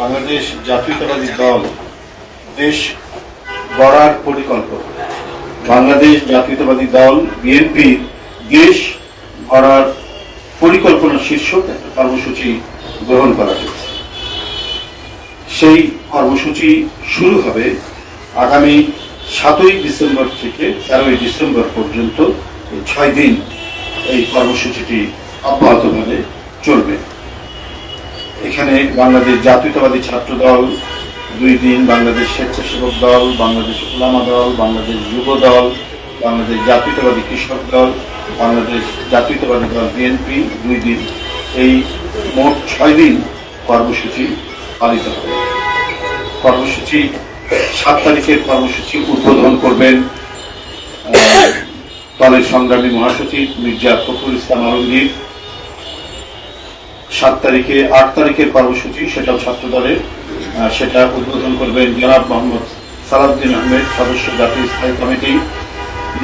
বাংলাদেশ জাতীয়তাবাদী দল দেশ গড়ার পরিকল্পনা। বাংলাদেশ জাতীয়তাবাদী দল বিএনপি দেশ গড়ার পরিকল্পনা শীর্ষক একটা কর্মসূচি গ্রহণ করা হয়েছে। সেই কর্মসূচি শুরু হবে আগামী সাতই ডিসেম্বর থেকে তেরোই ডিসেম্বর পর্যন্ত ছয় দিন এই কর্মসূচিটি অব্যাহতভাবে চলবে। এখানে বাংলাদেশ জাতীয়তাবাদী ছাত্র দল দুই দিন বাংলাদেশ স্বেচ্ছাসেবক দল, বাংলাদেশ ওলামা দল, বাংলাদেশ যুব দল, বাংলাদেশ জাতীয়তাবাদী কৃষক দল, বাংলাদেশ জাতীয়তাবাদী দল বিএনপি দুই দিন। এই মোট ছয় দিন কর্মসূচি পালিত হবে। কর্মসূচি সাত তারিখের কর্মসূচি উদ্বোধন করবেন দলের সংগ্রামী মহাসচিব মির্জা ফখরুল ইসলাম আলমগীর। সাত তারিখে, আট তারিখের কর্মসূচি, সেটাও ছাত্র দলের সেটা উদ্বোধন করবেন জনাব মোহাম্মদ সালাউদ্দিন আহমেদ, সদস্য জাতীয় স্থায়ী কমিটি।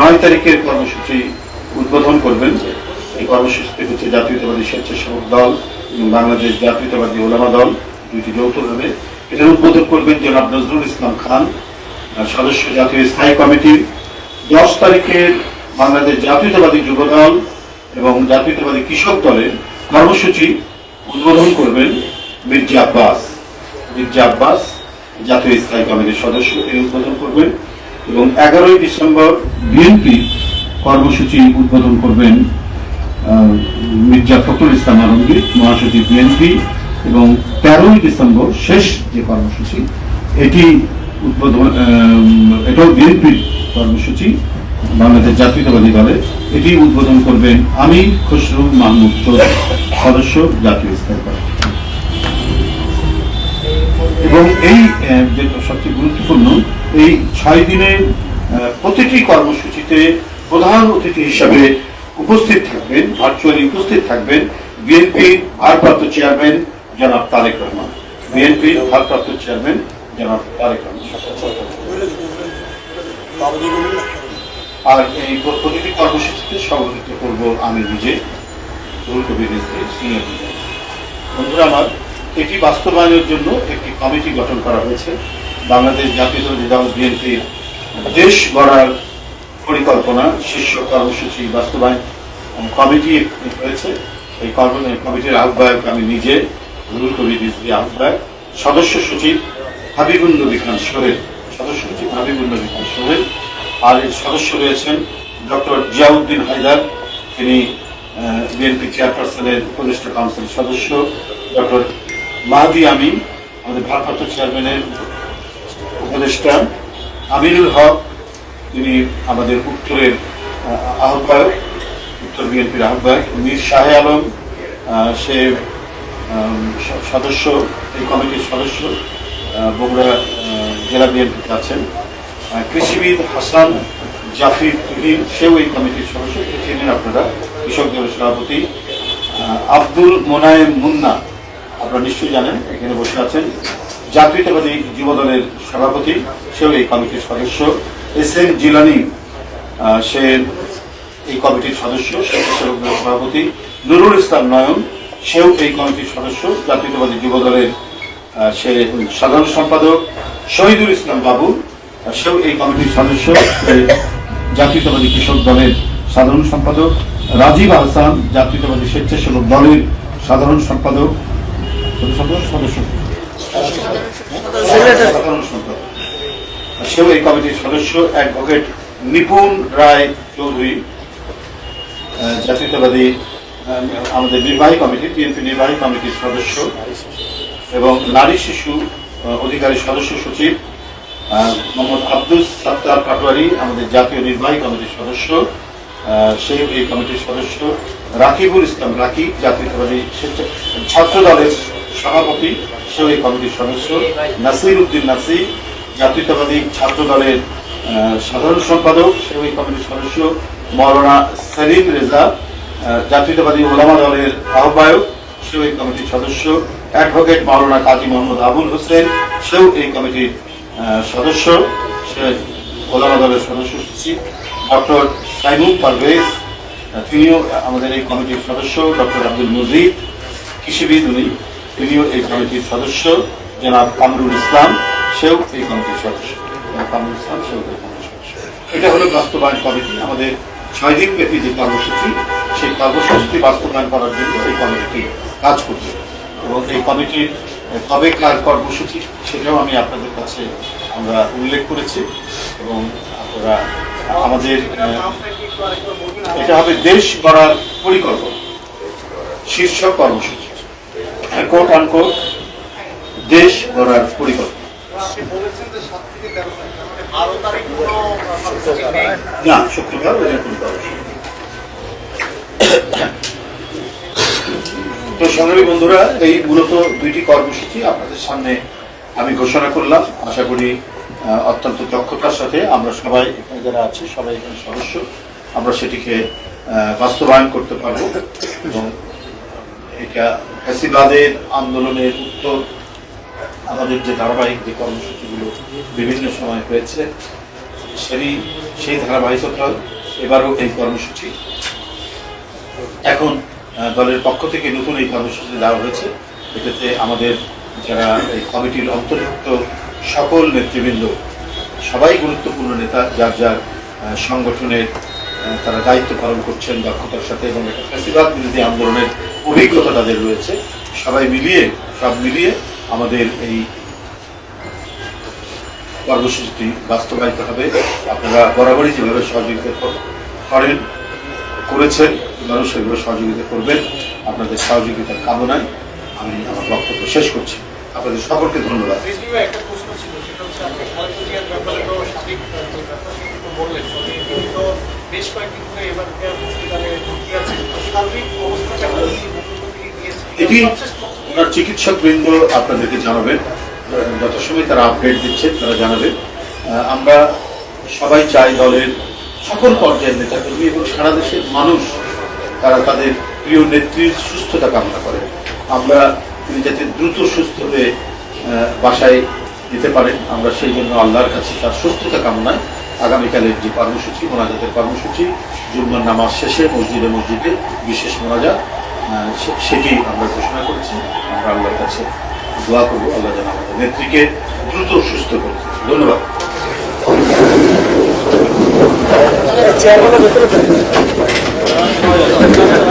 নয় তারিখের কর্মসূচি উদ্বোধন করবেন। এই কর্মসূচিতে হচ্ছে জাতীয়তাবাদী স্বেচ্ছাসেবক দল এবং বাংলাদেশ জাতীয়তাবাদী ওলামা দল, দুইটি যৌথভাবে। এটার উদ্বোধন করবেন জনাব নজরুল ইসলাম খান সদস্য জাতীয় স্থায়ী কমিটির দশ তারিখের বাংলাদেশ জাতীয়তাবাদী যুব দল এবং জাতীয়তাবাদী কৃষক দলের কর্মসূচি উদ্বোধন করবেন মির্জা আব্বাস। মির্জা আব্বাস, জাতীয় স্থায়ী কমিটির সদস্য, এই উদ্বোধন করবেন এবং এগারোই ডিসেম্বর বিএনপি কর্মসূচি উদ্বোধন করবেন মির্জা ফখরুল ইসলাম আলমগীর, মহাসচিব বিএনপি এবং তেরোই ডিসেম্বর শেষ যে কর্মসূচি, এটি উদ্বোধন এটাও বিএনপির কর্মসূচি। বাংলাদেশ জাতীয়তাবাদী দলের এটি উদ্বোধন করবেন আমি খসরু মাহমুদ, সদস্য জাতীয় স্থায়ী কমিটি এবং এই যেটা সবচেয়ে গুরুত্বপূর্ণ, এই ছয় দিনের প্রতিটি কর্মসূচিতে প্রধান অতিথি হিসাবে উপস্থিত থাকবেন, ভার্চুয়ালি উপস্থিত থাকবেন বিএনপির ভারপ্রাপ্ত চেয়ারম্যান জনাব তারেক রহমান। বিএনপির ভারপ্রাপ্ত চেয়ারম্যান জনাব তারেক রহমান। আর এই প্রতিটি কর্মসূচিতে সভাপতিত্ব করব আমি নিজে বন্ধুরা আমার, এটি বাস্তবায়নের জন্য একটি কমিটি গঠন করা হয়েছে। বাংলাদেশ জাতীয়তাবাদী দল বিএনপির দেশ গড়ার পরিকল্পনা, শীর্ষ কর্মসূচি বাস্তবায়ন কমিটি হয়েছে। এই কমিটির আহ্বায়ক আমি নিজে রুল কবির রিজভী আহ্বায়ক। সদস্য সচিব হাবিবুল নবী খান সোহেল, সদস্য সচিব হাবিবুল নবী খান সোহেল আর এর সদস্য রয়েছেন ডক্টর জিয়াউদ্দিন হায়দার। তিনি বিএনপি চেয়ারপারসনের উপদেষ্টা কাউন্সিলের সদস্য। ডক্টর মাহাদি আমিন আমাদের ভারপ্রাপ্ত চেয়ারম্যানের উপদেষ্টা। আমিনুল হক তিনি আমাদের উত্তরের আহ, আহ্বায়ক উত্তর বিএনপির আহ্বায়ক। মীর শাহে আলম সে সদস্য এই কমিটির সদস্য বগুড়া জেলা বিএনপিতে আছেন। কৃষিবিদ হাসান জাফির তুহিন সেও এই কমিটির সদস্য চেনেন আপনারা কৃষক দলের সভাপতি আব্দুল মোনায়েম মুন্না। আপনারা নিশ্চয়ই জানেন, এখানে বসে আছেন জাতীয়তাবাদী যুব দলের সভাপতি, সেও এই কমিটির সদস্য। এস এম জিলানি সে এই কমিটির সদস্য স্বেচ্ছাসেবক দলের সভাপতি। নুরুল ইসলাম নয়ন, সেও এই কমিটির সদস্য, জাতীয়তাবাদী যুব দলের সে সাধারণ সম্পাদক। শহীদুল ইসলাম বাবু সেও এই কমিটির সদস্য জাতীয়তাবাদী কৃষক দলের সাধারণ সম্পাদক, রাজীব আহসান, জাতীয়তাবাদী স্বেচ্ছাসেবক দলের সাধারণ সম্পাদক সদস্য সেও এই কমিটির সদস্য, অ্যাডভোকেট নিপুণ রায় চৌধুরী। জাতীয়তাবাদী আমাদের নির্বাহী কমিটি, বিএনপি নির্বাহী কমিটির সদস্য এবং নারী শিশু অধিকারী সদস্য সচিব মোহাম্মদ আব্দুল সাত্তার পাটোয়ারি আমাদের জাতীয় নির্বাহী কমিটির সদস্য আহ, সে এই কমিটির সদস্য রাকিবুল ইসলাম রাকিব জাতীয়তাবাদী ছাত্র দলের সভাপতি সেও এই কমিটির সদস্য। নাসির উদ্দিন নাসির জাতীয়তাবাদী ছাত্র দলের সাধারণ সম্পাদক সেও এই কমিটির সদস্য। মৌলানা সেলিম রেজা জাতীয়তাবাদী ওলামা দলের আহ্বায়ক সেও এই কমিটির সদস্য। অ্যাডভোকেট মাওলানা কাজী মোহাম্মদ আবুল হোসেন সেও এই কমিটির সদস্য, সে দলের সদস্য সচিব, ডক্টর সাইমুল পারভেজ তিনিও আমাদের এই কমিটির সদস্য, ডক্টর আব্দুল মজিদ, কৃষিবিদ উনি, তিনিও এই কমিটির সদস্য, জনাব কামরুল ইসলাম, সেও এই কমিটির সদস্য। কামরুল ইসলাম, সেও এই কমিটির সদস্য। এটা হলো বাস্তবায়ন কমিটি। আমাদের ছয় দিন ব্যাপী যে কর্মসূচি, সেই কর্মসূচিটি বাস্তবায়ন করার জন্য এই কমিটি কাজ করছে। এবং এই কমিটির কবে কার কর্মসূচি সেটাও আমি আপনাদের কাছে আমরা উল্লেখ করেছি এবং আপনারা আমাদের এটা হবে দেশ গড়ার পরিকল্পনা, শীর্ষ কর্মসূচি কোট আনকোট দেশ গড়ার পরিকল্পনা। না তো সংগ্রামী বন্ধুরা, এই মূলত দুইটি কর্মসূচি আপনাদের সামনে আমি ঘোষণা করলাম। আশা করি অত্যন্ত দক্ষতার সাথে আমরা সবাই এখানে যারা আছি, সবাই এখানে সদস্য, আমরা সেটিকে বাস্তবায়ন করতে পারব। এবং এটা ফ্যাসিবাদের আন্দোলনের উত্তর, আমাদের যে ধারাবাহিক যে কর্মসূচিগুলো বিভিন্ন সময় হয়েছে সেই সেই ধারাবাহিকতা এবারও এই কর্মসূচি। এখন দলের পক্ষ থেকে নতুন এই কর্মসূচি দেওয়া হয়েছে। এটাতে আমাদের যারা এই কমিটির অন্তর্ভুক্ত সকল নেতৃবৃন্দ, সবাই গুরুত্বপূর্ণ নেতা, যার যার সংগঠনের তারা দায়িত্ব পালন করছেন দক্ষতার সাথে এবং একটা ফ্যাসিবাদ বিরোধী আন্দোলনের অভিজ্ঞতা তাদের রয়েছে। সবাই মিলিয়ে, সব মিলিয়ে আমাদের এই কর্মসূচিটি বাস্তবায়িত হবে। আপনারা বরাবরই যেভাবে সহযোগিতা করেন, করেছেন এবারও সেগুলো সহযোগিতা করবেন আপনাদের সহযোগিতার কামনায় আমি আমার বক্তব্য শেষ করছি। আপনাদের সকলকে ধন্যবাদ। এটি ওনার চিকিৎসক বৃন্দ আপনাদেরকে জানাবেন। যত সময় তারা আপডেট দিচ্ছে, তারা জানাবেন আমরা সবাই চাই দলের সকল পর্যায়ের নেতাকর্মী এবং সারা দেশের মানুষ তারা তাদের প্রিয় নেত্রীর সুস্থতা কামনা করে। আমরা তিনি যাতে দ্রুত সুস্থ হয়ে বাসায় যেতে পারেন, আমরা সেই জন্য আল্লাহর কাছে তার সুস্থতা কামনায় আগামীকালের যে কর্মসূচি, মোনাজাতের কর্মসূচি, জুম্মার নামাজ শেষে মসজিদে মসজিদে বিশেষ মোনাজাত সেটি আমরা ঘোষণা করেছি। আমরা আল্লাহর কাছে দোয়া করব। আল্লাহ যেন আমাদের নেত্রীকে দ্রুত সুস্থ করে ধন্যবাদ। চেয়ারগুলো ভেতরে Gracias.